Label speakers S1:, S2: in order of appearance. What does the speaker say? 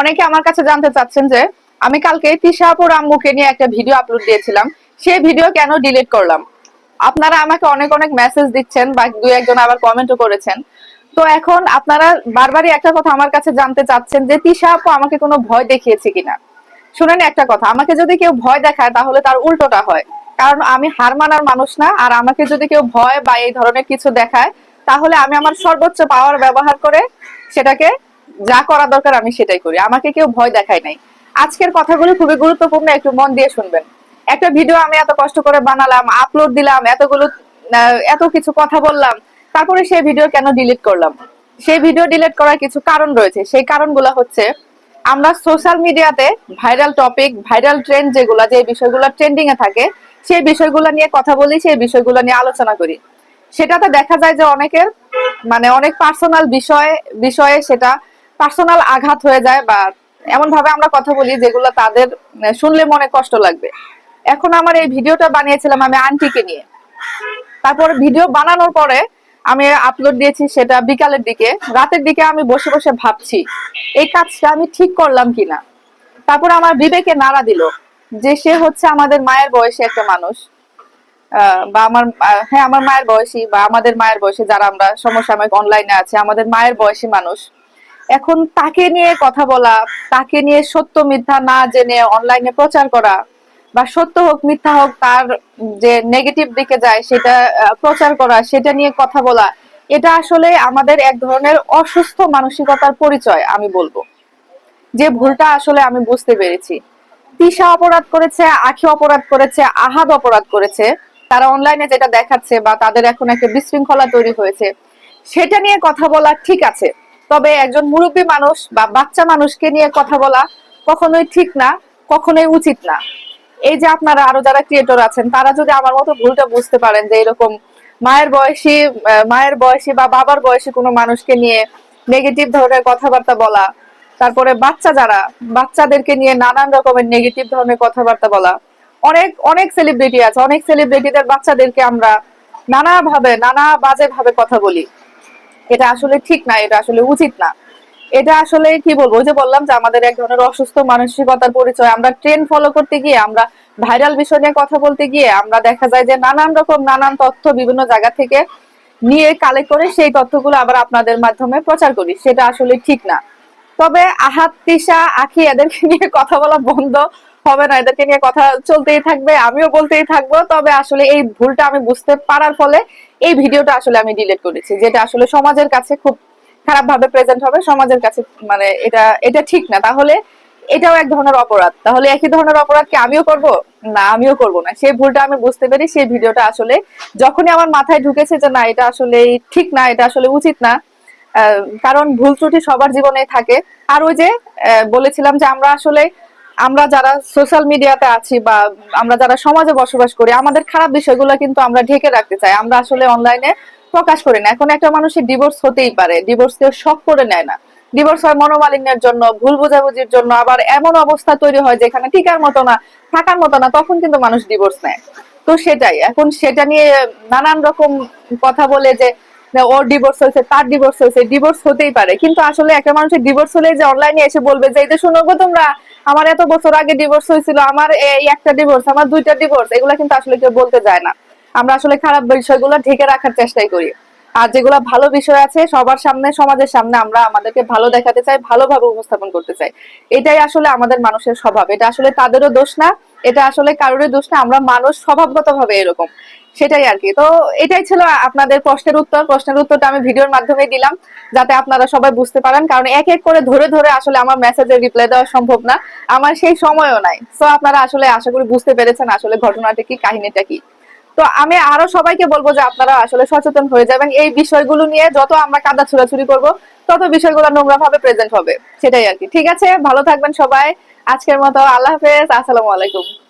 S1: অনেকে আমার কাছে জানতে চাচ্ছেন যে, আমি কালকে তিশাপুর আম্মুকে নিয়ে একটা ভিডিও আপলোড দিয়েছিলাম। সেই ভিডিও কেন ডিলিট করলাম? আপনারা আমাকে অনেক অনেক মেসেজ দিচ্ছেন বা দুই একজন আবার কমেন্টও করেছেন। তো এখন আপনারা বারবারই একটা কথা আমার কাছে জানতে চাচ্ছেন যে, তিশা আপু আমাকে কোনো ভয় দেখিয়েছে কিনা? শুনেন একটা কথা, আমাকে যদি কেউ ভয় দেখায় তাহলে তার উল্টোটা হয়। কারণ আমি হার মানার মানুষ না, আর আমাকে যদি কেউ ভয় বা এই ধরনের কিছু দেখায়, তাহলে আমি আমার সর্বোচ্চ পাওয়ার ব্যবহার করে সেটাকে যা করা দরকার আমি সেটাই করি। আমাকে কেউ ভয় দেখায় নাই। আজকের কথাগুলো খুবই গুরুত্বপূর্ণ, একটু মন দিয়ে শুনবেন। একটা ভিডিও আমি এত কষ্ট করে বানালাম আপলোড দিলাম, এতগুলো এত কিছু কথা বললাম, তারপরে সেই ভিডিও কেন ডিলিট করলাম? সেই ভিডিও ডিলিট করার কিছু কারণ রয়েছে। সেই কারণগুলো হচ্ছে, আমরা সোশ্যাল মিডিয়াতে ভাইরাল টপিক ভাইরাল ট্রেন্ড যেগুলো, যে বিষয়গুলো ট্রেন্ডিং এ থাকে, সেই বিষয়গুলো নিয়ে কথা বলি, সেই বিষয়গুলো নিয়ে আলোচনা করি। সেটাতে দেখা যায় যে অনেকের মানে অনেক পার্সোনাল বিষয়, বিষয়ে সেটা পার্সোনাল আঘাত হয়ে যায় বা এমন ভাবে আমরা কথা বলি যেগুলো তাদের শুনলে মনে কষ্ট লাগবে। এখন আমার এই ভিডিওটা বানিয়েছিলাম আমি আন্টিকে নিয়ে। তারপর ভিডিও বানানোর পরে আমি আপলোড দিয়েছি সেটা বিকালের দিকে। রাতের দিকে আমি বসে বসে ভাবছি, এই কাজটা আমি ঠিক করলাম কিনা? তারপর আমার বিবেকে নাড়া দিল যে সে হচ্ছে আমাদের মায়ের বয়সী একটা মানুষ। বা আমার হ্যাঁ আমার মায়ের বয়সী বা আমাদের মায়ের বয়সী যারা আমরা সমসাময়িক অনলাইনে আছে, আমাদের মায়ের বয়সী মানুষ। এখন তাকে নিয়ে কথা বলা, তাকে নিয়ে সত্য মিথ্যা না জেনে অনলাইনে প্রচার করা বা সত্য হোক, মিথ্যা হোক, তার যে নেগেটিভ দিকে যায় সেটা প্রচার করা, সেটা নিয়ে কথা বলা, এটা আসলে আমাদের এক ধরনের অসুস্থ মানসিকতার পরিচয়, আমি বলব। যে ভুলটা আসলে আমি বুঝতে পেরেছি। তিশা অপরাধ করেছে, আখি অপরাধ করেছে, আহাদ অপরাধ করেছে। তারা অনলাইনে যেটা দেখাচ্ছে বা তাদের এখন একটা বিশৃঙ্খলা তৈরি হয়েছে। সেটা নিয়ে কথা বলা ঠিক আছে। তবে একজন মুরব্বী মানুষ বা বাচ্চা মানুষকে নিয়ে কথা বলা কখনোই ঠিক না, কখনোই উচিত না। এই যে আপনারা আরও যারা ক্রিয়েটর আছেন, তারা যদি আমার মতো ভুলটা বুঝতে পারেন যে এরকম মায়ের বয়সী মায়ের বয়সী বা বাবার বয়সী কোনো মানুষকে নিয়ে নেগেটিভ ধরনের কথাবার্তা বলা, তারপরে বাচ্চা যারা, বাচ্চাদেরকে নিয়ে নানান রকমের নেগেটিভ ধরনের কথাবার্তা বলা, অনেক অনেক সেলিব্রিটি আছে, অনেক সেলিব্রিটিদের বাচ্চাদেরকে আমরা নানা ভাবে নানা বাজে ভাবে কথা বলি। এটা আসলে ঠিক না, এটা আসলে উচিত না। এটা আসলে কি বলব যে বললাম যে আমাদের এক ধরনের অসুস্থ মানসিকতার পরিচয়, আমরা ট্রেন্ড ফলো করতে গিয়ে, আমরা ভাইরাল বিষয় নিয়ে কথা বলতে গিয়ে, আমরা দেখা যায় যে নানান রকম নানান তথ্য বিভিন্ন জায়গা থেকে নিয়ে কালেক্ট করে সেই তথ্যগুলো আবার আপনাদের মাধ্যমে প্রচার করি, সেটা আসলে ঠিক না। তবে আহাত, তিশা, আখি, এদেরকে নিয়ে কথা বলা বন্ধ হবে না, এদেরকে নিয়ে কথা চলতেই থাকবে, আমিও বলতেই থাকব। তবে আসলে এই ভুলটা আমি বুঝতে পারার ফলে এই ভিডিওটা আসলে আমি ডিলিট করেছি, যেটা আসলে সমাজের কাছে খুব খারাপ ভাবে প্রেজেন্ট হবে, সমাজের কাছে মানে এটা এটা ঠিক না। তাহলে এটাও এক ধরনের অপরাধ। তাহলে একই ধরনের অপরাধ কি আমিও করব? না, আমিও করব না। সেই ভুলটা আমি বুঝতে পারি সেই ভিডিওটা আসলে যখনই আমার মাথায় ঢুকেছে যে না, এটা আসলে ঠিক না, এটা আসলে উচিত না কারণ ভুল ত্রুটি সবার জীবনে থাকে। আর ওই যে বলেছিলাম যে আমরা আসলে আমরা যারা সোশ্যাল মিডিয়াতে আছি বা আমরা যারা সমাজে বসবাস করি, আমাদের খারাপ বিষয়গুলো কিন্তু আমরা ঢেকে রাখতে চাই। আমরা আসলে অনলাইনে প্রকাশ করি না। এখন একটা মানুষের ডিভোর্স হতেই পারে। ডিভোর্স কেউ শখ করে নেয় না। ডিভোর্স হয় মনোমালিন্যের জন্য, ভুল বোঝাবুঝির জন্য। আবার এমন অবস্থা তৈরি হয় যেখানে টিকার মতো না, থাকার মতো না, তখন কিন্তু মানুষ ডিভোর্স নেয়। তো সেটাই। এখন সেটা নিয়ে নানান রকম কথা বলে যে ওর ডিভোর্স হয়েছে, তার ডিভোর্স হয়েছে ডিভোর্স হতেই পারে। কিন্তু আসলে একটা মানুষের ডিভোর্স হলে যে অনলাইনে এসে বলবে যে যে শুনো গো তোমরা, আমার এত বছর আগে ডিভোর্স হয়েছিল, আমার এই একটা ডিভোর্স আমার দুইটা ডিভোর্স এগুলো কিন্তু আসলে কেউ বলতে যায় না। আমরা আসলে খারাপ বিষয়গুলো ঢেকে রাখার চেষ্টাই করি। আর যেগুলো ভালো বিষয় আছে, সবার সামনে, সমাজের সামনে আমরা আমাদেরকে ভালো দেখাতে চাই, ভালোভাবে উপস্থাপন করতে চাই। এটাই আসলে আমাদের মানুষের স্বভাব। এটা আসলে তাদেরও দোষ না, এটা আসলে কারোরই দোষ না, আমরা মানুষ স্বভাবগত ভাবে এরকম। সেটাই আর কি। তো এটাই ছিল আপনাদের প্রশ্নের উত্তর। প্রশ্নের উত্তরটা আমি ভিডিওর মাধ্যমে দিলাম, যাতে আপনারা সবাই বুঝতে পারেন। কারণ এক এক করে ধরে ধরে আসলে আমার মেসেজের রিপ্লাই দেওয়া সম্ভব না। আমার সেই সময়ও নাই। তো আপনারা আসলে আশা করি বুঝতে পেরেছেন আসলে ঘটনাটা কি, কাহিনীটা কি। তো আমি আরও সবাইকে বলব যে আপনারা আসলে সচেতন হয়ে যাবেন। এই বিষয়গুলো নিয়ে যত আমরা কাদা ছুড়াছুরি করব, তত বিষয়গুলো নোংরা ভাবে প্রেজেন্ট হবে। সেটাই আর কি। ঠিক আছে? ভালো থাকবেন সবাই। আজকের মতো আল্লাহ হাফেজ। আসসালামু আলাইকুম।